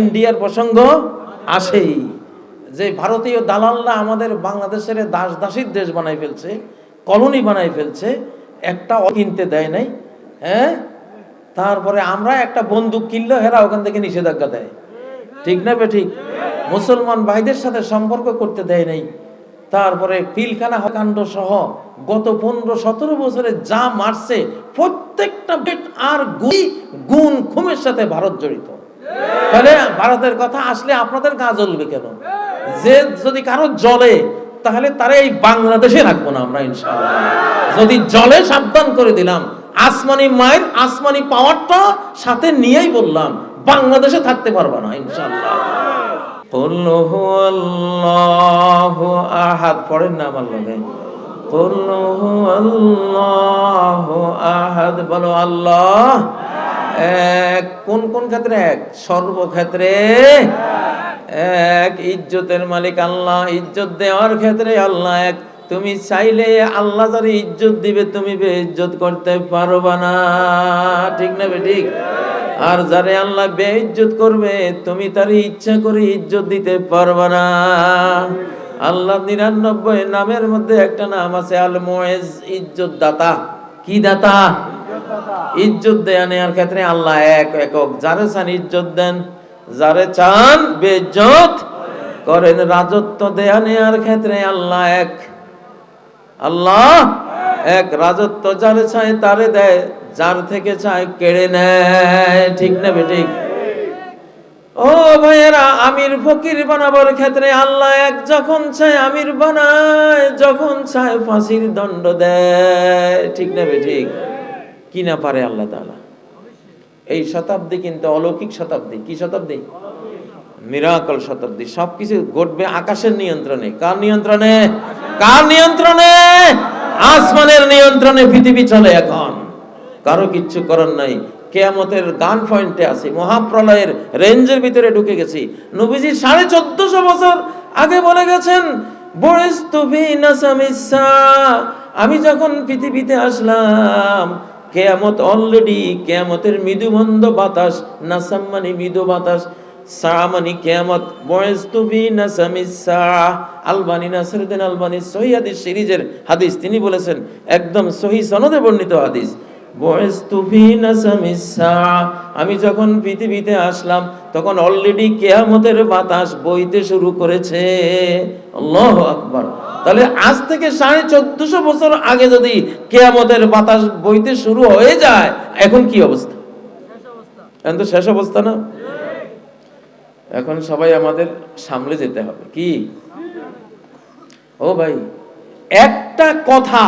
ইন্ডিয়ার প্রসঙ্গ আসেই। যে ভারতীয় দালালরা আমাদের বাংলাদেশের দাস দাসীর দেশ বানাই ফেলছে, কলোনি বানাই ফেলছে, একটা কিনতে দেয় নাই হ্যাঁ? তারপরে আমরা একটা বন্দুক কিনলেও হেরা ওখান থেকে নিষেধাজ্ঞা দেয়। ঠিক না বে ঠিক? মুসলমান ভাইদের সাথে সম্পর্ক করতে দেয় নাই। তারপরে পিলখানা কাণ্ড সহ গত পনেরো সতেরো বছরে যা মারছে, প্রত্যেকটা আর গুই গুণ খুমের সাথে ভারত জড়িত। তাহলে ভারতের কথা আসলে আপনাদের গা জ্বলবে কেন যে যদি কারো জলে তাহলে তারা এই বাংলাদেশে রাখবো না আমরা ইনশাআল্লাহ যদি জলে সাবধান করে দিলাম আসমানি মায়ের আসমানি পাওয়ারটা সাথে নিয়েই বললাম বাংলাদেশে থাকতে পারবা না ইনশাআল্লাহ قل هو الله আহাদ পড়েন না আমার লগে قل هو الله আহাদ বলো আল্লাহ এক। কোন কোন ক্ষেত্রে এক? সর্বক্ষেত্রে এক। ইজ্জতের মালিক আল্লাহ, ইজ্জত দেওয়ার ক্ষেত্রে আল্লাহ এক। তুমি চাইলে আল্লাহ যারা ইজ্জত দিবে, তুমি বে ইজ্জত করতে পারবা না। ঠিক না বে, ঠিক? আর যারে আল্লাহ বে ইজ্জত করবে, তুমি তার ইচ্ছা করে ইজ্জত দিতে পারবা না। আল্লাহ নিরানব্বই নামের মধ্যে একটা নাম আছে আল মোয়েজ ইজ্জত দাতা কি দাতা? ইজ্জত দেয়া নেওয়ার ক্ষেত্রে আল্লাহ এক একক। যারে চান ইজ্জত দেন, যারে চান বেজ্জত করেন। রাজত্ব দেয়া নেওয়ার ক্ষেত্রে আল্লাহ এক। আল্লাহ এক। রাজত্ব যারে চায় তারে দেয়, যার থেকে চায় কেড়ে নেয়। ঠিক না বেঠিক ও ভাইয়েরা, আমির ফকির বানাবার ক্ষেত্রে আল্লাহ এক যখন চায় আমির বানায়, যখন চায় ফাঁসির দণ্ড দেয়। ঠিক না বেঠিক কি না পারে আল্লাহ তাআলা? এই শতাব্দী কিন্তু অলৌকিক শতাব্দী। কি শতাব্দী? মিরাকল শতাব্দী। সবকিছু ঘটবে আকাশের নিয়ন্ত্রণে। কার নিয়ন্ত্রণে? কার নিয়ন্ত্রণে? আসমানের নিয়ন্ত্রণে পৃথিবী চলে এখন। কারও কিচ্ছু করার নাই। কেয়ামতের গান পয়েন্টে আছে। মহাপ্রলয়ের রেঞ্জের ভিতরে ঢুকে গেছি। নবীজি সাড়ে চোদ্দশো বছর আগে বলে গেছেন আমি যখন পৃথিবীতে আসলাম কেয়ামত অলরেডি কেয়ামতের মৃদুমন্দ বাতাস নাসাম মানে মৃদু বাতাস। সা মানে কেয়ামত, বয়স্তুবি নাসামিসা আলবানি নাসরুদ্দিন আলবানি সহি হাদিস সিরিজের হাদিস তিনি বলেছেন, একদম সহি সনদে বর্ণিত হাদিস। আমি যখন পৃথিবীতে আসলাম, তখন অলরেডি কেয়ামতের বাতাস বইতে শুরু করেছে। আকবার। তাহলে আজ থেকে সাড়ে চোদ্দশো বছর আগে যদি কেয়ামতের বাতাস বইতে শুরু হয়ে যায়, এখন কি অবস্থা? এখন তো শেষ অবস্থা না? এখন সবাই আমাদের সামলে যেতে হবে। কি? ও ভাই, একটা কথা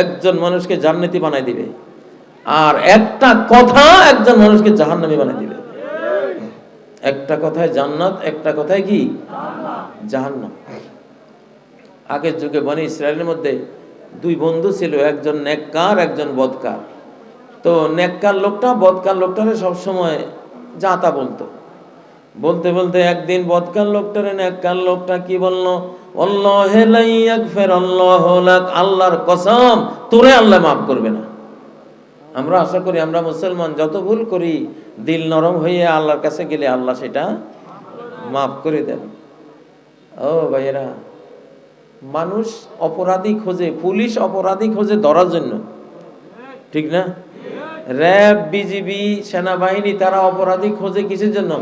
একজন মানুষকে জান্নাতি বানাই দিবে। আর একটা কথা একজন মানুষকে জাহান্নামী বানাই দিবে। একটা কথায় জান্নাত, একটা কথায় কি? জাহান্নাম। আগের যুগে বনি ইসরায়েলের মধ্যে দুই বন্ধু ছিল, একজন নেককার, একজন বদকার। তো নেককার লোকটা, বদকার লোকটারে সবসময় যাতা বলতো। বলতে বলতে একদিন বদকার লোকটারে, নেককার লোকটা কি বলল? আল্লাহর কসম, তোরে আল্লাহ মাফ করবে না। আমরা আশা করি, আমরা মুসলমান, যত ভুল করি, দিল নরম হয়ে আল্লাহর কাছে গেলে আল্লাহ সেটা মাফ করে দেন। ও ভাইয়েরা, মানুষ অপরাধী খোঁজে, পুলিশ অপরাধী খোঁজে ধরার জন্য। ঠিক না? র্যাব, বিজিবি, সেনাবাহিনী, তারা অপরাধী খোঁজে কিসের জন্য?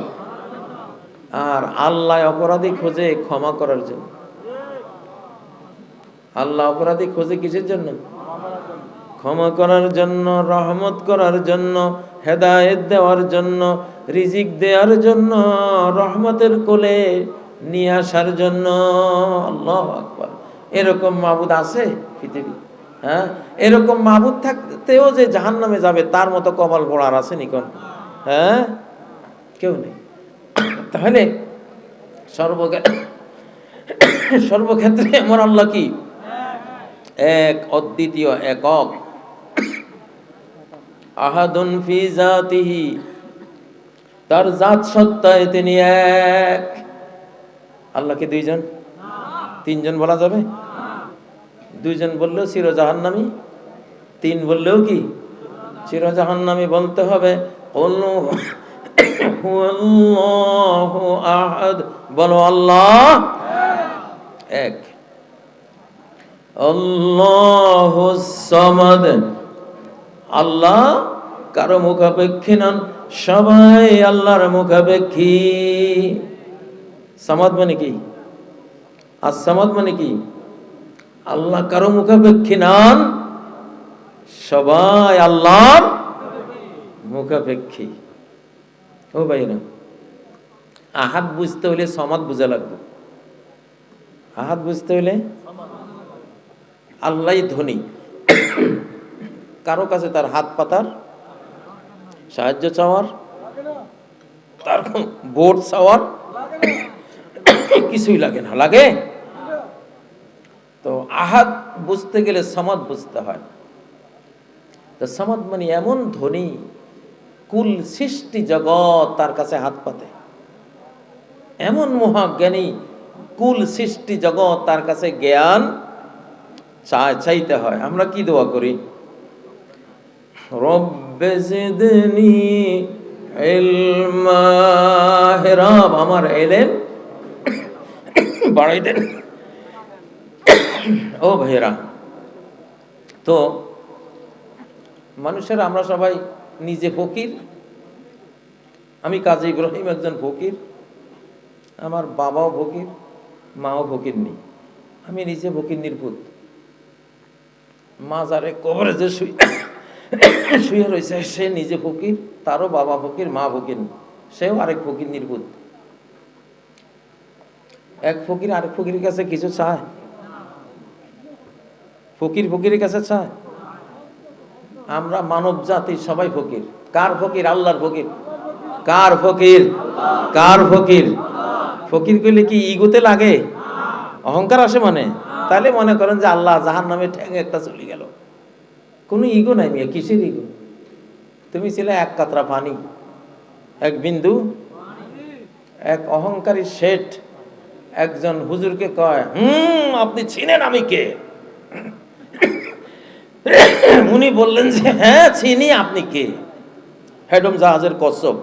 আর আল্লাহ অপরাধী খোঁজে ক্ষমা করার জন্য। আল্লাহ অপরাধী খোঁজে কিসের জন্য? ক্ষমা করার জন্য, রহমত করার জন্য, হেদায়েত দেওয়ার জন্য, রিজিক দেওয়ার জন্য, রহমতের কোলে নিয়ে আসার জন্য। আল্লাহ আকবার। এরকম মাবুদ আছে পৃথিবী হ্যাঁ? এরকম মাবুদ থাকতেও যে জাহান নামে যাবে, তার মতো কপাল পড়ার আছে নিকন হ্যাঁ? কেউ নেই। তাহলে সর্বকে সর্বক্ষেত্রে আমার আল্লাহ কি? এক, অদ্বিতীয়, একক। আহাদুন ফি জাতিহি, তার জাত সত্তায় তিনি এক। আল্লাহ কি দুইজন? তিনজন বলা যাবে? দুইজন বললেও চির জাহান্নামী তিন বললেও কি? চির জাহান্নামী বলতে হবে। আহাদ, বলো আল্লাহ। এক। সামাদ। আল্লাহ কারও মুখাপেক্ষী নন, সবাই আল্লাহর মুখাপেক্ষী। সামাদ মানে কি? আর সামাদ মানে কি? আল্লাহ কারও মুখাপেক্ষী নন, সবাই আল্লাহর মুখাপেক্ষী। ও ভাইরা আহাত বুঝতে হলে সমাদ বুঝা লাগবে। আহাত বুঝতে হলে আল্লাহ ধনী। কারও কাছে তার হাত পাতার সাহায্য চাওয়ার, তার বোর্ড চাওয়ার কিছুই লাগে না। লাগে? তো আহাত বুঝতে গেলে সমাদ বুঝতে হয়। তো সমাদ মানে এমন ধনী, কুল সৃষ্টি জগৎ তার কাছে হাত পাতে। এমন মহাজ্ঞানী, কুল সৃষ্টি জগৎ তার কাছে জ্ঞান চাইতে হয়। আমরা কি দোয়া করি? আমার এলেম বাড়াই দেন। ও ভাইয়েরা, তো মানুষের, আমরা সবাই নিজে ফকির। আমি কাজী ইব্রাহিম একজন ফকির। আমার বাবাও ফকির, মাও ফকির নেই। আমি নিজে ফকির নির্ভূত মা যারে কবরে যে শুই শুয়ে রয়েছে, সে নিজে ফকির, তারও বাবা ফকির, মা ফকির সেও আরেক ফকির নির্ভূত এক ফকির আরেক ফকিরের কাছে কিছু চায়? ফকির ফকিরের কাছে চায়? আমরা মানব জাতির সবাই ফকির। কার ফকির? আল্লাহর ফকির। কার ফকির? কার ফকির? ফকির কইলে কি ইগোতে লাগে? অহংকার আসে মানে? তাহলে মনে করেন যে আল্লাহ জাহান নামে ঠ্যাং একটা চলে গেল। কোনো ইগো নাই মিয়া, কিসের ইগো তুমি ছিলে এক কাতরা পানি, এক বিন্দু, এক অহংকারী শেঠ, একজন হুজুরকে কয়, হুম, আপনি চিনেন আমি কে? উনি বললেন যে হ্যাঁ চিনি আপনি কে? হেডম জাহাজের কচ্ছপ।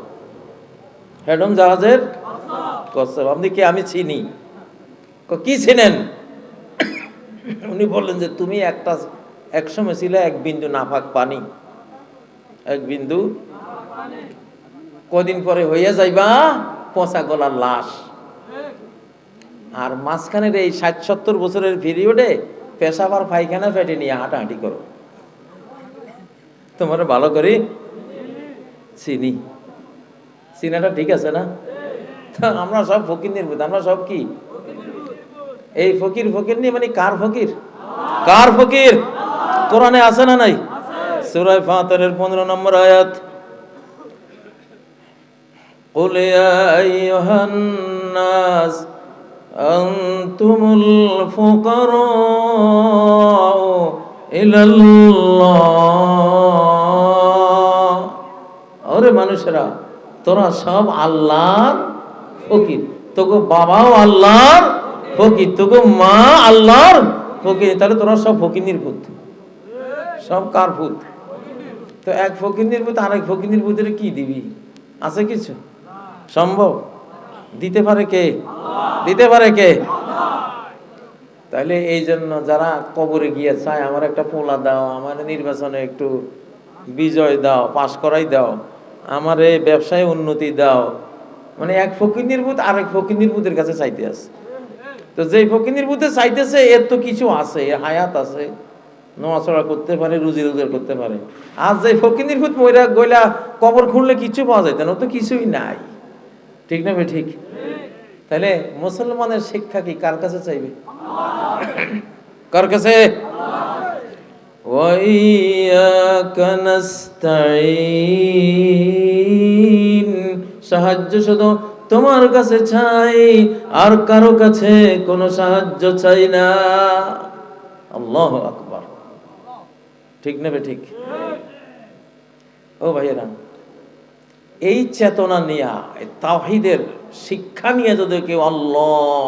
হেডম জাহাজের কচ্ছপ। আপনি কে? আমি চিনি। ক- ছিলেন? উনি বললেন যে, তুমি একটা একসময় ছিলে এক বিন্দু নাফাক পানি। এক বিন্দু কদিন পরে হইয়া যাইবা পচা গলার লাশ। আর মাঝখানের এই ষাট সত্তর বছরের পিরিয়ডে পেশাবার পায়খানা ফেটে নিয়ে হাঁটাহাঁটি করো। তোমার ভালো করে চিনি। চিনাটা ঠিক আছে না? আমরা সব ফকির নির্ভূত আমরা সব কি? এই ফকির ফকির নিয়ে মানে কার ফকির কার ফকির কোরআনে আছে না নাই সুরায় ফাতরের পনেরো নম্বর আয়াত قل يا أيها الناس أنتم الفقراء إلى الله ওরে মানুষেরা তোরা সব আল্লাহর ফকির তোকে বাবাও আল্লাহর ফকির, তোকে মা আল্লাহর ফকির, তাহলে তোরা সব ফকির পুত। সব কার পুত? তো এক ফকির নির্ভূত আরেক ফকির নির্ভূতের কি দিবি? আছে কিছু? সম্ভব? দিতে পারে কে? দিতে পারে কে? তাহলে এই জন্য যারা কবরে গিয়ে চায়, আমার একটা পোলা দাও, আমার নির্বাচনে একটু বিজয় দাও, পাশ করাই দাও, আমার এই ব্যবসায় উন্নতি দাও। মানে এক ফকির নির্ভূত আরেক ফকির নির্ভূতের কাছে চাইতে আছে। তো যেই ফকিনির বুদ্ধে চাইতেছে, এর তো কিছু আছে এর হায়াত আছে। নোয়াচড়া করতে পারে, রুজি রোজগার করতে পারে। আর যে ফকিনির ভূত ময়রা গইলা কবর খুঁড়লে কিছু পাওয়া যায়, তেন তো কিছুই নাই। ঠিক না ঠিক? তাহলে মুসলমানের শিক্ষা কি কার কাছে চাইবে? কার কাছে? সাহায্য শুধু তোমার কাছে চাই, আর কারও কাছে কোনো সাহায্য চাই না। আল্লাহ আকবার। ঠিক নেবে ঠিক? ও ভাইয়েরা, এই চেতনা নিয়া, এই তাওহিদের শিক্ষা নিয়ে যদি কেউ আল্লাহ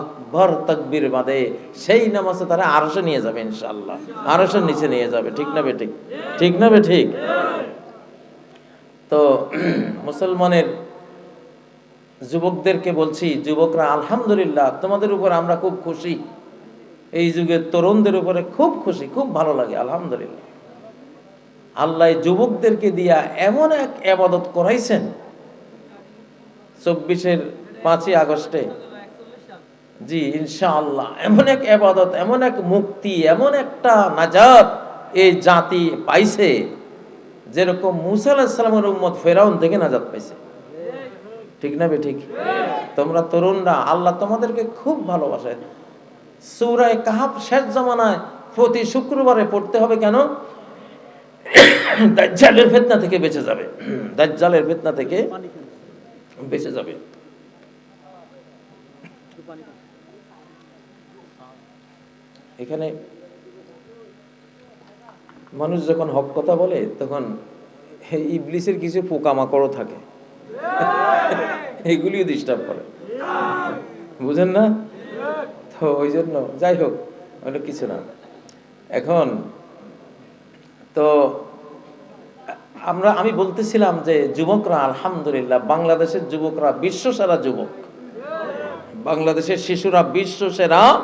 আকবর তকবীর বাদে সেই নামাজে তারা আরশে নিয়ে যাবে ইনশাল্লাহ আরশের নিচে নিয়ে যাবে, ঠিক না বে ঠিক? ঠিক না বে ঠিক? তো মুসলমানের যুবকদেরকে বলছি, যুবকরা, আলহামদুলিল্লাহ, তোমাদের উপর আমরা খুব খুশি। এই যুগের তরুণদের উপরে খুব খুশি, খুব ভালো লাগে, আলহামদুলিল্লাহ। আল্লাহ যুবকদেরকে দিয়া এমন এক আবাদত করাইছেন, চব্বিশের পাঁচই আগস্টে। জি, ইনশাআল্লাহ, এমন এক আবাদত, এমন এক মুক্তি, এমন একটা নাজাত এই জাতি পাইছে, যেরকম মুসা আলাহিসাল্লামের উম্মত ফেরাউন থেকে নাজাত পাইছে। ঠিক না বে ঠিক? তোমরা তরুণরা, আল্লাহ তোমাদেরকে খুব ভালোবাসে সৌরায় কাহাব শেষ জমানায় প্রতি শুক্রবারে পড়তে হবে কেন? দাজ্জালের ফেতনা থেকে বেঁচে যাবে। দাজ্জালের ফেতনা থেকে বেঁচে যাবে। এখানে মানুষ যখন হক কথা বলে, তখন ইবলিসের কিছু পোকামাকড়ও থাকে। এগুলিও ডিস্টার্ব করে। বুঝেন না? তো ওই জন্য যাই হোক ওটা কিছু না। এখন, তো, আমরা, আমি বলতেছিলাম যে যুবকরা আলহামদুলিল্লাহ, বাংলাদেশের যুবকরা বিশ্ব সেরা যুবক। বাংলাদেশের শিশুরা বিশ্ব সেরা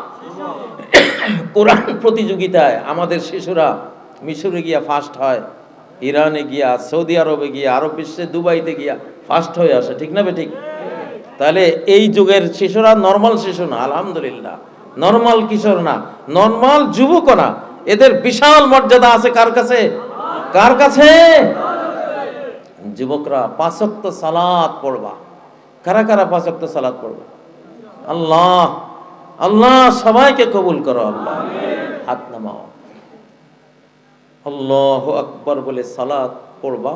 কোরআন প্রতিযোগিতায় আমাদের শিশুরা মিশরে গিয়া ফার্স্ট হয়, ইরানে গিয়া, সৌদি আরবে গিয়া, আরব বিশ্বে দুবাইতে গিয়া। ফার্স্ট হয়ে আসে, ঠিক না বে ঠিক তাহলে এই যুগের শিশুরা নর্মাল শিশু না, আলহামদুলিল্লাহ। নর্মাল কিশোর না, নর্মাল যুবক না। এদের বিশাল মর্যাদা আছে কার কাছে? কার কাছে? যুবকরা পাঁচক্ত সালাত পড়বা। কারা কারা পাঁচক্ত সালাত পড়বা? আল্লাহ আল্লাহ সবাইকে কবুল করো, আল্লাহ। হাত নামাও। আল্লাহ আকবর বলে সালাত পড়বা।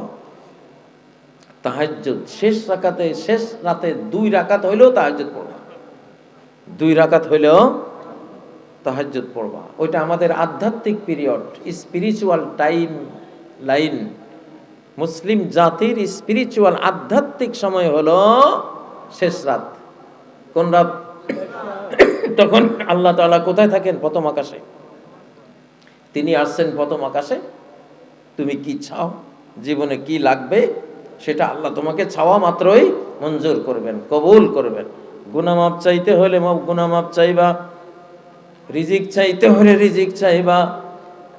তাহাজ্জুদ শেষ রাকাতে, শেষ রাতে দুই রাকাত হইলেও তাহাজ্জুদ পড়বা। দুই রাকাত হইলেও তাহাজ্জুদ পড়বা। ওইটা আমাদের আধ্যাত্মিক পিরিয়ড স্পিরিচুয়াল টাইম লাইন মুসলিম জাতির স্পিরিচুয়াল আধ্যাত্মিক সময় হলো শেষ রাত। কোন রাত? তখন আল্লাহ তাআলা কোথায় থাকেন? প্রথম আকাশে। তিনি আসছেন প্রথম আকাশে। তুমি কি চাও? জীবনে কি লাগবে? সেটা আল্লাহ তোমাকে চাওয়া মাত্রই মঞ্জুর করবেন, কবুল করবেন। গুনামাপ চাইতে হলে গুনামাপ চাইবা, রিজিক চাইতে হলে রিজিক চাইবা,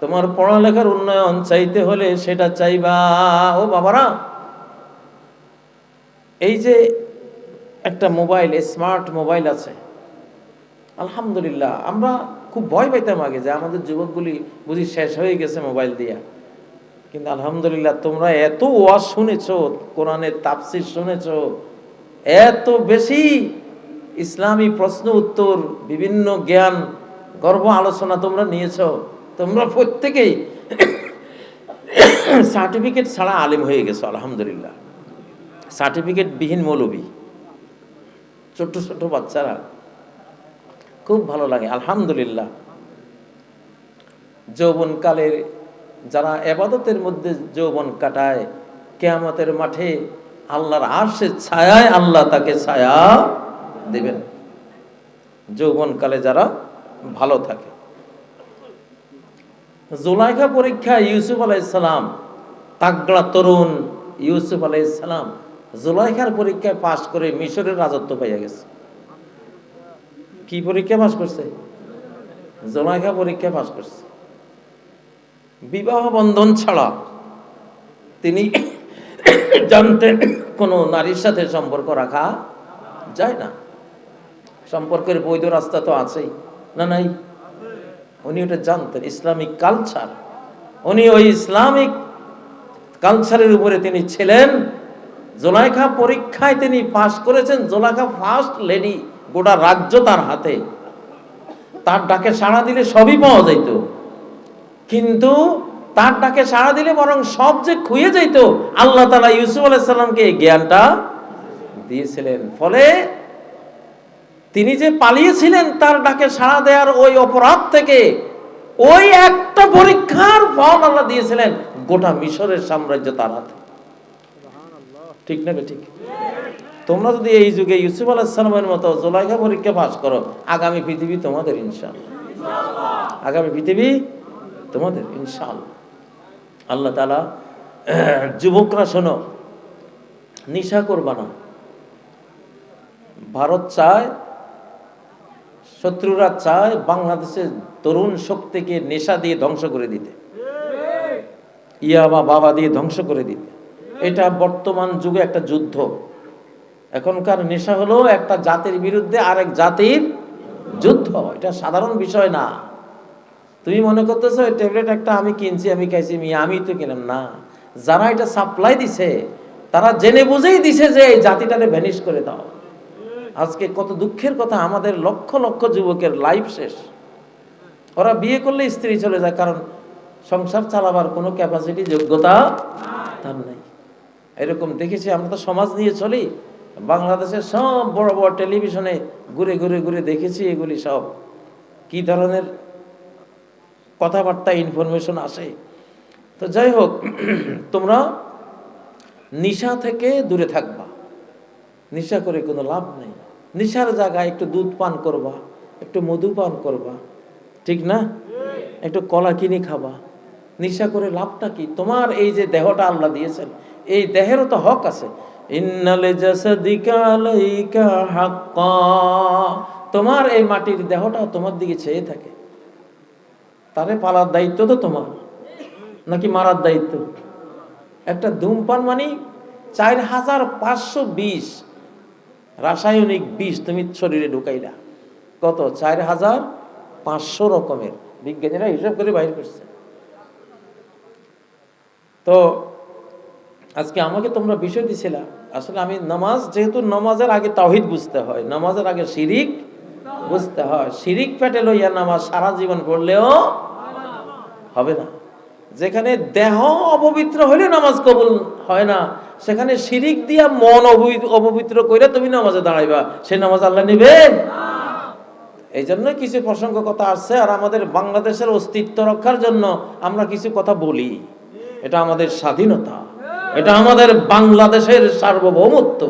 তোমার পড়ালেখার উন্নয়ন চাইতে হলে সেটা চাইবা। ও বাবারা, এই যে একটা মোবাইল স্মার্ট মোবাইল আছে, আলহামদুলিল্লাহ, আমরা খুব ভয় পাইতাম আগে যে আমাদের যুবকগুলি বুঝি শেষ হয়ে গেছে মোবাইল দিয়া। কিন্তু আলহামদুলিল্লাহ তোমরা এত ওয়াজ শুনেছ কোরআনের তাপসির শুনেছ, এত বেশি ইসলামী প্রশ্ন উত্তর, বিভিন্ন জ্ঞান, গর্ব আলোচনা তোমরা নিয়েছ। তোমরা প্রত্যেকেই সার্টিফিকেট ছাড়া আলেম হয়ে গেছো, আলহামদুলিল্লাহ। সার্টিফিকেট বিহীন মৌলবী, ছোট্ট ছোট্ট বাচ্চারা, খুব ভালো লাগে, আলহামদুলিল্লাহ। যৌবনকালের যারা এবাদতের মধ্যে যৌবন কাটায়, কেয়ামতের মাঠে আল্লাহর আশে ছায়ায় আল্লাহ তাকে ছায়া দেবেন। যৌবনকালে যারা ভালো থাকে। জোলাইখা পরীক্ষা ইউসুফ আলাইসালাম তাগড়া তরুণ ইউসুফ আলাইসালাম জোলাইখার পরীক্ষায় পাশ করে মিশরের রাজত্ব পাইয়া গেছে। কি পরীক্ষা পাশ করছে? জোলাইখা পরীক্ষা পাশ করছে। বিবাহ বন্ধন ছাড়া তিনি জানতেন কোনো নারীর সাথে সম্পর্ক রাখা যায় না। সম্পর্কের বৈধ রাস্তা তো আছেই, না নাই? উনি ওটা জানতেন, ইসলামিক কালচার। উনি ওই ইসলামিক কালচারের উপরে তিনি ছিলেন। জোলাইখা পরীক্ষায় তিনি পাশ করেছেন। জোলাইখা ফার্স্ট লেডি গোটা রাজ্য তার হাতে। তার ডাকে সাড়া দিলে সবই পাওয়া যাইত। কিন্তু তার ডাকে সাড়া দিলে বরং সব যে খুঁয়ে যাইত আল্লাহ তালা ইউসুফ আলাইসাল্লামকে এই জ্ঞানটা দিয়েছিলেন। ফলে তিনি যে পালিয়েছিলেন তার ডাকে সাড়া দেওয়ার ওই অপরাধ থেকে ওই একটা পরীক্ষার ফল আল্লাহ দিয়েছিলেন গোটা মিশরের সাম্রাজ্য তার হাতে। ঠিক না ঠিক? তোমরা যদি এই যুগে ইউসুফ আলাহিসাল্লামের মতো জোলাইখা পরীক্ষা পাস করো আগামী পৃথিবী তোমাদের ইনশাল আগামী পৃথিবী তোমাদের ইনশাল আল্লাহ তালা যুবকরা শোনো, নিশা করবা না। ভারত চায়, শত্রুরা চায় বাংলাদেশের তরুণ শক্তিকে নেশা দিয়ে ধ্বংস করে দিতে। ইয়াবা বাবা দিয়ে ধ্বংস করে দিতে। এটা বর্তমান যুগে একটা যুদ্ধ। এখনকার নেশা হলো একটা জাতির বিরুদ্ধে আরেক জাতির যুদ্ধ। এটা সাধারণ বিষয় না। তুমি মনে করতেছো ওই ট্যাবলেট একটা আমি কিনছি, আমি খাইছি মি আমি তো কিনলাম না। যারা এটা সাপ্লাই দিছে, তারা জেনে বুঝেই দিছে যে এই জাতিটাকে ভ্যানিশ করে দাও। আজকে কত দুঃখের কথা, আমাদের লক্ষ লক্ষ যুবকের লাইফ শেষ। ওরা বিয়ে করলে স্ত্রী চলে যায়, কারণ সংসার চালাবার কোনো ক্যাপাসিটি যোগ্যতা তার নেই। এরকম দেখেছি, আমরা তো সমাজ নিয়ে চলি। বাংলাদেশের সব বড় বড় টেলিভিশনে ঘুরে ঘুরে ঘুরে দেখেছি এগুলি সব। কি ধরনের কথাবার্তা ইনফরমেশন আসে। তো যাই হোক, তোমরা নিশা থেকে দূরে থাকবা। নিশা করে কোনো লাভ নেই। নিশার জায়গায় একটু দুধ পান করবা, একটু মধু পান করবা, ঠিক না? একটু কলা কিনে খাবা। নিশা করে লাভটা কি? তোমার এই যে দেহটা আল্লাহ দিয়েছেন, এই দেহেরও তো হক আছে। তোমার এই মাটির দেহটা তোমার দিকে চেয়ে থাকে। তারে পালার দায়িত্ব তো তোমার। নাকি মারার দায়িত্ব? একটা ধূমপান মানে চার হাজার পাঁচশো বিশ, রাসায়নিক বিষ তুমি শরীরে ঢুকাইলা। কত? চার হাজার পাঁচশো রকমের। বিজ্ঞানীরা হিসাব করে বাইর করছে। তো আজকে আমাকে তোমরা বিষয় দিছিলা। আসলে আমি নামাজ, যেহেতু নামাজের আগে তাওহিদ বুঝতে হয়, নামাজের আগে শিরিক বুঝতে হয়। শিরিক পেটে লইয়া নামাজ সারা জীবন পড়লেও হবে না। যেখানে দেহ অপবিত্র হলে নামাজ কবুল হয় না, সেখানে শিরিক দিয়া মন অপবিত্র কইরা তুমি নামাজে দাঁড়াইবা। সেই নামাজ আল্লাহ নিবে এই জন্য কিছু প্রসঙ্গ কথা আসছে, আর আমাদের বাংলাদেশের অস্তিত্ব রক্ষার জন্য আমরা কিছু কথা বলি। এটা আমাদের স্বাধীনতা। এটা আমাদের বাংলাদেশের সার্বভৌমত্ব।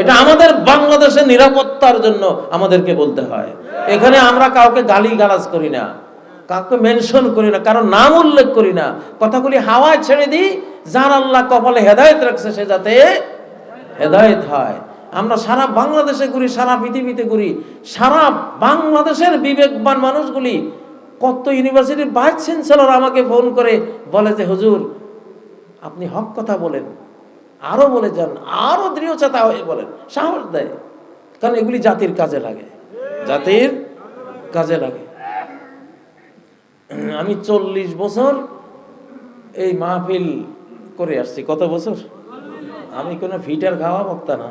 এটা আমাদের বাংলাদেশের নিরাপত্তার জন্য আমাদেরকে বলতে হয়। এখানে আমরা কাউকে গালি গালাজ করি না, কাউকে মেনশন করি না কারণ নাম উল্লেখ করি না। কথাগুলি হাওয়ায় ছেড়ে দিই, যার আল্লাহ কপালে হেদায়েত রাখছে সে যাতে হেদায়েত হয়। আমরা সারা বাংলাদেশে ঘুরি, সারা পৃথিবীতে ঘুরি, সারা বাংলাদেশের বিবেকবান মানুষগুলি কত ইউনিভার্সিটির ভাইস চ্যান্সেলর আমাকে ফোন করে বলে যে, হুজুর, আপনি হক কথা বলেন। আরও বলে যান, আরও দৃঢ়চেতা হয়ে বলেন, সাহস দেয়, কারণ এগুলি জাতির কাজে লাগে। জাতির কাজে লাগে। আমি চল্লিশ বছর এই মাহফিল করে আসছি। কত বছর? আমি কোনো ফিটার খাওয়া বক্তা না।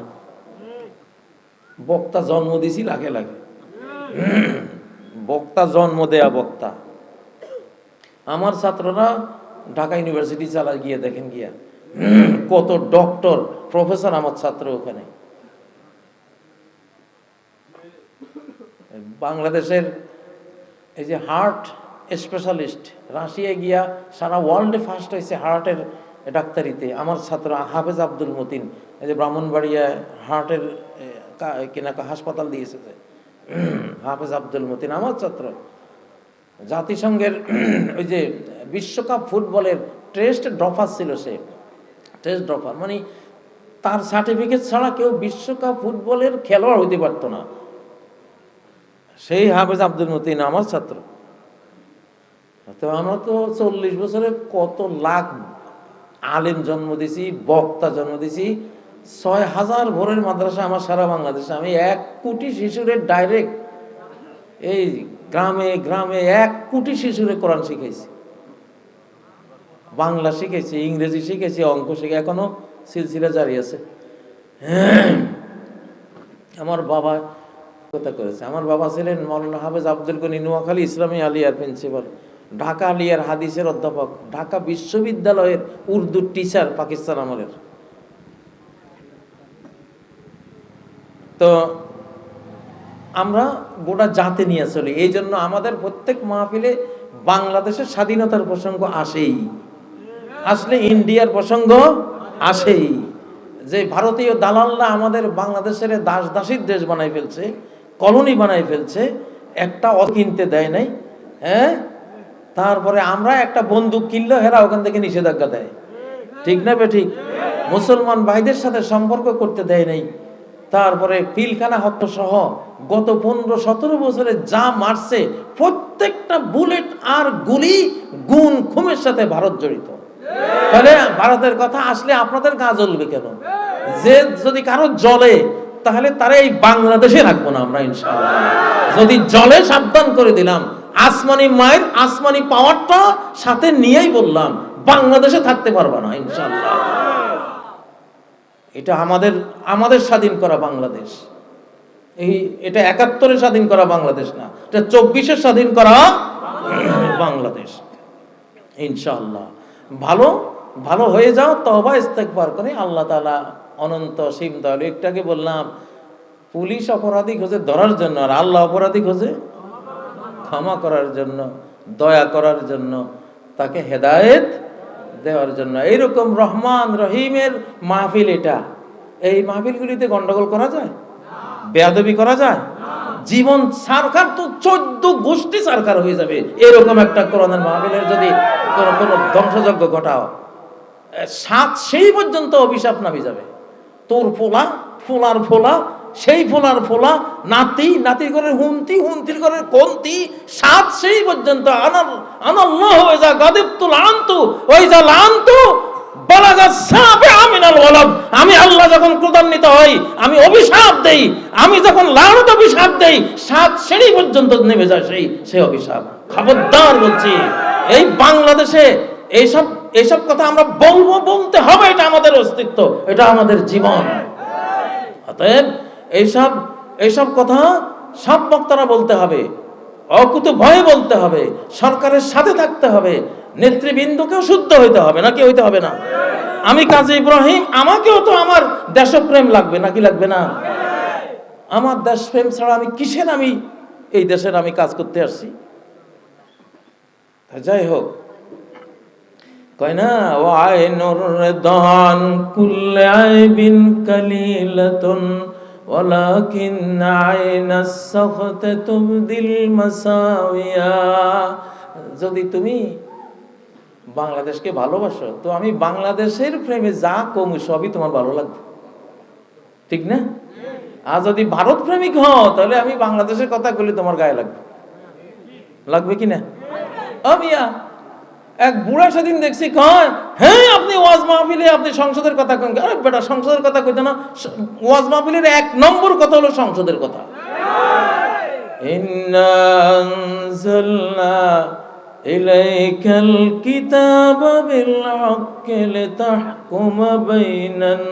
বক্তা জন্ম দিছি লাগে লাগে। বক্তা জন্ম দেয়া বক্তা। আমার ছাত্ররা ঢাকা ইউনিভার্সিটি চালায় গিয়ে দেখেন গিয়া। কত ডক্টর প্রফেসর আমার ছাত্র ওখানে। বাংলাদেশের এই যে হার্ট স্পেশালিস্ট রাশিয়ায় গিয়া সারা ওয়ার্ল্ডে ফার্স্ট হয়েছে হার্টের ডাক্তারিতে। আমার ছাত্র হাফেজ আব্দুল মতিন এই যে ব্রাহ্মণবাড়িয়া হার্টের এ, কা- কিনা হাসপাতাল দিয়েছে হাফেজ আব্দুল মতিন আমার ছাত্র। জাতিসংঘের ওই যে বিশ্বকাপ ফুটবলের টেস্ট ড্রপার ছিল সে। টেস্ট ড্রপার মানে তার সার্টিফিকেট ছাড়া কেউ বিশ্বকাপ ফুটবলের খেলোয়াড় হইতে পারতো না। সেই হাফেজ আব্দুল মতিন আমার ছাত্র। তো আমরা তো চল্লিশ বছরে কত লাখ আলেম জন্ম দিছি, বক্তা জন্ম দিছি, ছয় হাজার ভোরের মাদ্রাসা আমার সারা বাংলাদেশে। আমি এক কোটি শিশুরের ডাইরেক্ট এই গ্রামে গ্রামে এক কোটি শিশুরে কোরআন শিখাইছি। বাংলা শিখেছি, ইংরেজি শিখেছি, অঙ্ক শিখে, এখনও সিলসিলা জারি আছে। আমার বাবা কথা করেছে আমার বাবা ছিলেন মৌলানা হাফেজ আব্দুল গনি নোয়াখালী ইসলামী আলিয়ার প্রিন্সিপাল, ঢাকা আলিয়ার হাদিসের অধ্যাপক, ঢাকা বিশ্ববিদ্যালয়ের উর্দু টিচার পাকিস্তান আমলের। তো আমরা গোটা জাতি নিয়ে চলি এই জন্য আমাদের প্রত্যেক মাহফিলে বাংলাদেশের স্বাধীনতার প্রসঙ্গ আসেই। আসলে ইন্ডিয়ার প্রসঙ্গ আসেই। যে ভারতীয় দালালরা আমাদের বাংলাদেশের দাস দাসীর দেশ বানাই ফেলছে, কলোনি বানাই ফেলছে, একটা অ কিনতে দেয় নাই হ্যাঁ? তারপরে আমরা একটা বন্দুক কিনলে, হেরা ওখান থেকে নিষেধাজ্ঞা দেয়। ঠিক না ঠিক মুসলমান ভাইদের সাথে সম্পর্ক করতে দেয় নাই। তারপরে পিলখানা সহ গত পনেরো সতেরো বছরে যা মারছে, প্রত্যেকটা বুলেট আর গুলি গুণ খুমের সাথে ভারত জড়িত। তাহলে ভারতের কথা আসলে আপনাদের গা জ্বলবে কেন? যে যদি কারও জলে তাহলে তারা এই বাংলাদেশে রাখব না আমরা, ইনশাআল্লাহ। যদি জলে সাবধান করে দিলাম। আসমানি মায়ের আসমানি পাওয়ারটা সাথে নিয়েই বললাম, বাংলাদেশে থাকতে পারবা না, ইনশাআল্লাহ। এটা আমাদের আমাদের স্বাধীন করা বাংলাদেশ। এই, এটা একাত্তরে স্বাধীন করা বাংলাদেশ না, এটা চব্বিশে স্বাধীন করা বাংলাদেশ, ইনশাআল্লাহ। ভালো ভালো হয়ে যাও তবা ইস্তেকবার করে। আল্লাহ তালা অনন্ত সীম দয়ালু। একটাকে বললাম, পুলিশ অপরাধী খোঁজে ধরার জন্য আর আল্লাহ অপরাধী খোঁজে ক্ষমা করার জন্য, দয়া করার জন্য, তাকে হেদায়েত দেওয়ার জন্য। এইরকম রহমান রহিমের মাহফিল এটা। এই মাহফিলগুলিতে গন্ডগোল করা যায়? বেয়াদবি করা যায়? জীবন সরকার তো চোদ্দ গোষ্ঠী সরকার হয়ে যাবে। এরকম একটা কোরআনের মাহফিলের যদি কোনো কোনো ধ্বংসযজ্ঞ ঘটাও সাত সেই পর্যন্ত অভিশাপ নামে যাবে। তোর ফোলা, ফোলার ফোলা, সেই ফোলার ফোলা, নাতি, নাতির ঘরের হুন্তি হুন্তির ঘরের কন্তি, সাত সেই পর্যন্ত আনাল, আনাল্লাহ ওই যা, গাদিবতুল আনতু ওই যা, লানতু আমি আল্লাহ যখন ক্রোধান্বিত হই, আমি অভিশাপ দেই, আমি যখন লানত অভিশাপ দেই, সাত শ্রেণি পর্যন্ত নেমে যায় সেই সেই অভিশাপ। খবরদার বলছি, এই বাংলাদেশে এইসব এইসব কথা আমরা বলব বলতে হবে, এটা আমাদের অস্তিত্ব, এটা আমাদের জীবন। অতএব এইসব এইসব কথা সব বক্তারা বলতে হবে। অকুত ভয়ে বলতে হবে, সরকারের সাথে থাকতে হবে, নেতৃবৃন্দকেও শুদ্ধ হইতে হবে, নাকি হইতে হবে না? আমি কাজী ইব্রাহিম, আমাকেও তো আমার দেশপ্রেম লাগবে, নাকি লাগবে না? আমার দেশপ্রেম ছাড়া আমি কিসের আমি এই দেশের আমি কাজ করতে আসছি। যাই হোক, কয় না ও আইনুর দান কুল্লে আইবিন কালিলাতুন ولكن عين السخط تبدي المساويا যদি তুমি বাংলাদেশকে ভালোবাসো তো আমি বাংলাদেশের প্রেমে যা কমু সবই তোমার ভালো লাগবে ঠিক না আর যদি ভারত প্রেমিক হও তাহলে আমি বাংলাদেশের কথা বলি তোমার গায়ে লাগবে লাগবে কি না আমিয়া এক বুড়া সেদিন দেখছি কয় হ্যাঁ আপনি ওয়াজ মাহফিলে আপনি সংসদের কথা কেন আরে বেটা, সংসদের কথা কইতে না। ওয়াজ মাহফিলের এক নম্বর কথা হলো সংসদের কথা। ইলাইকাল কিতাবা বিল হক লিতাহকুম বাইনান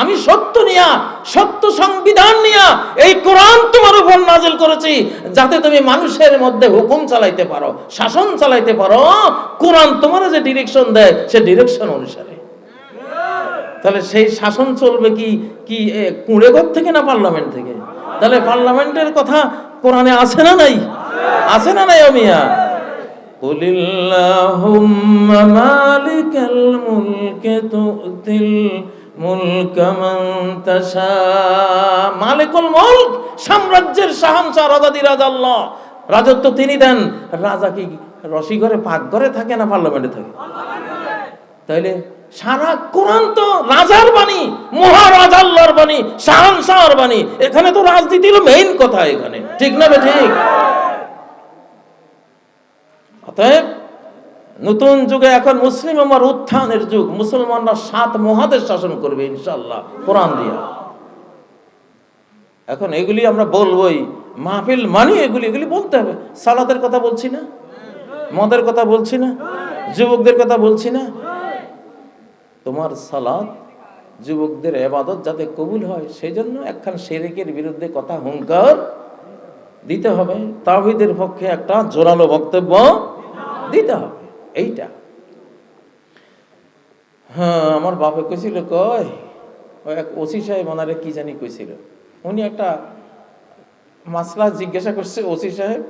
আমি সত্য নিয়া, সত্য সংবিধান নিয়া এই কোরআন তোমার উপর নাজিল করেছি, যাতে তুমি মানুষের মধ্যে হুকুম চালাইতে পারো, শাসন চালাইতে পারো। কোরআন তোমার যে ডিরেকশন দেয়, সে ডিরেকশন অনুসারে। তাহলে সেই শাসন চলবে কি কি কুঁড়েঘর থেকে না পার্লামেন্ট থেকে? তাহলে পার্লামেন্টের কথা কোরআনে আছে না নাই? আছে না নাই অমিয়া? قل اللهم مالك الملك تؤتي الملك من تشاء মালিকুল মুলক সাম্রাজ্যের শাহানশাহ রাজাদি রাজা আল্লাহ রাজত্ব তিনি দেন রাজা কি রসিঘরে পাকঘরে থাকে না পার্লামেন্টে থাকে তাইলে সারা কোরআন তো রাজার বাণী মহারাজ আল্লাহর বাণী শাহানশাহর বাণী এখানে তো রাজনীতির মেইন কথা এখানে ঠিক না বে ঠিক অতএব নতুন যুগে এখন মুসলিম আমার উত্থানের যুগ, মুসলমানরা সাত মহাদেশ শাসন করবে ইনশাল্লাহ কোরআন দিয়া। এখন এগুলি আমরা বলবোই, মাহফিল মানি এগুলি এগুলি বলতে হবে। সালাতের কথা বলছি না? মদের কথা বলছি না? যুবকদের কথা বলছি না? তোমার সালাদ যুবকদের এবাদত যাতে কবুল হয় সেই জন্য একখান শেরেকের বিরুদ্ধে কথা হুঙ্কার দিতে হবে। তাহিদের পক্ষে একটা জোরালো বক্তব্য দিতে হবে, এইটা। হ্যাঁ আমার বাপে কইছিল কয় ওই এক ওসি সাহেব ওনারে কি জানি কইছিল। উনি একটা মাসলা জিজ্ঞাসা করছে ওসি সাহেব,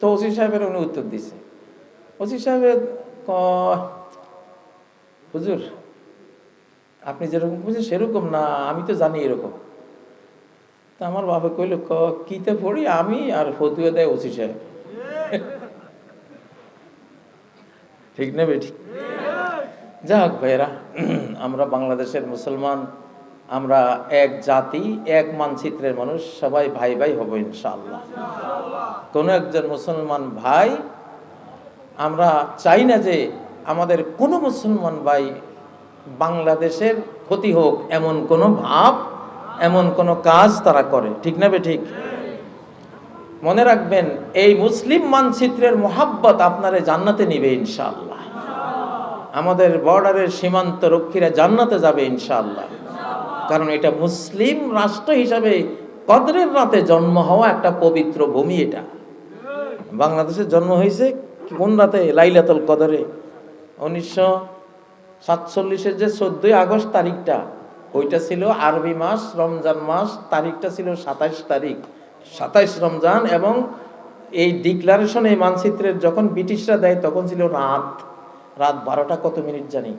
তো ওসি সাহেবের উনি উত্তর দিছে। ওসি সাহেবের হুজুর, আপনি যেরকম বুঝছেন সেরকম না, আমি তো জানি এরকম। তা আমার বাবা কইল, ক, কিতে পড়ি? আমি আর ফতুয়া দেয় ওসি সাহেব। ঠিক নেবে ঠিক যাক ভাইয়েরা, আমরা বাংলাদেশের মুসলমান, আমরা এক জাতি, এক মানচিত্রের মানুষ, সবাই ভাই ভাই হব ইনশাল্লাহ কোনো একজন মুসলমান ভাই, আমরা চাই না যে আমাদের কোনো মুসলমান ভাই বাংলাদেশের ক্ষতি হোক, এমন কোনো ভাব, এমন কোনো কাজ তারা করে, ঠিক না ঠিক মনে রাখবেন, এই মুসলিম মানচিত্রের মোহাব্বত আপনারে জান্নাতে নিবে ইনশাআল্লাহ। আমাদের বর্ডারের সীমান্ত রক্ষীরা জান্নাতে যাবে ইনশাআল্লাহ। কারণ এটা মুসলিম রাষ্ট্র হিসাবে কদরের রাতে জন্ম হওয়া একটা পবিত্র ভূমি এটা। বাংলাদেশে জন্ম হয়েছে কোন রাতে? লাইলাতুল কদরে। উনিশশো সাতচল্লিশের যে চোদ্দই আগস্ট তারিখটা, ওইটা ছিল আরবি মাস, রমজান মাস, তারিখটা ছিল সাতাইশ তারিখ। সাতাইশ রমজান এবং এই ডিক্লারেশন, এই মানচিত্রের যখন ব্রিটিশরা দেয়, তখন ছিল রাত। রাত বারোটা কত মিনিট জানি?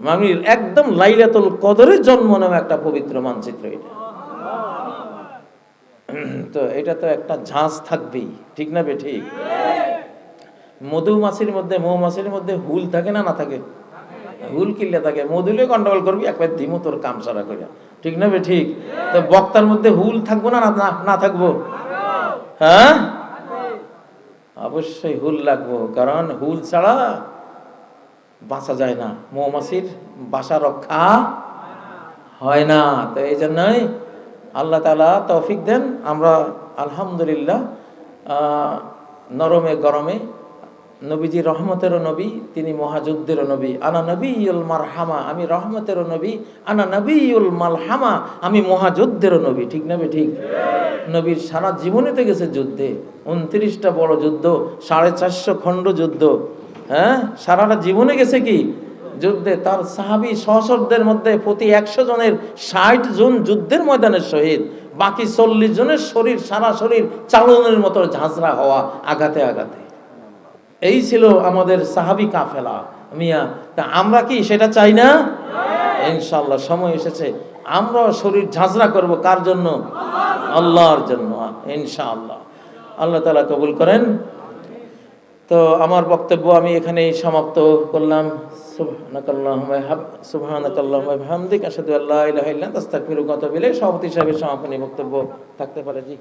আমি একদম লাইলাতুল কদরের জন্ম নামে একটা পবিত্র মানচিত্র এটা। তো এটা তো একটা ঝাঁজ থাকবেই, ঠিক না বে ঠিক? মধুমাছির মধ্যে, মৌমাছির মধ্যে হুল থাকে না না থাকে? হুল কিনলে থাকে, মধুলে গন্ডগোল করবি, একবার দিমু তোর কাম সারা করে ঠিক না বে ঠিক? তো বক্তার মধ্যে হুল থাকব না না থাকব? হ্যাঁ? অবশ্যই হুল লাগবো, কারণ হুল ছাড়া বাঁচা যায় না। মৌমাছির বাসা রক্ষা হয় না। তো এই জন্যই আল্লাহ তালা তৌফিক দেন। আমরা আলহামদুলিল্লাহ নরমে গরমে নবীজি রহমতেরও নবী, তিনি মহাযুদ্ধেরও নবী। আনা নবী ইউল মারহামা, আমি রহমতেরও নবী। আনা নবী ইউল মালহামা, আমি মহাযুদ্ধেরও নবী। ঠিক না বে ঠিক? নবীর সারা জীবনেতে গেছে যুদ্ধে। উনত্রিশটা বড় যুদ্ধ, সাড়ে চারশো খণ্ড যুদ্ধ। হ্যাঁ? সারাটা জীবনে গেছে কি? যুদ্ধে তার সাহাবি সহসরদের মধ্যে প্রতি একশো জনের ষাট জন যুদ্ধের ময়দানের শহীদ। বাকি চল্লিশ জনের শরীর, সারা শরীর চালনের মতো ঝাঁঝরা হওয়া আঘাতে আঘাতে। এই ছিল আমাদের সাহাবি কাফেলা। মিয়া, তা আমরা কি সেটা চাই না? ইনশাল্লাহ সময় এসেছে। আমরাও শরীর ঝাঁঝরা করব কার জন্য? আল্লাহর জন্য, ইনশাআল্লাহ। আল্লাহ তালা কবুল করেন। তো আমার বক্তব্য আমি এখানেই সমাপ্ত করলাম। সভাপতি সাহেবের সমাপনী বক্তব্য থাকতে পারে জি।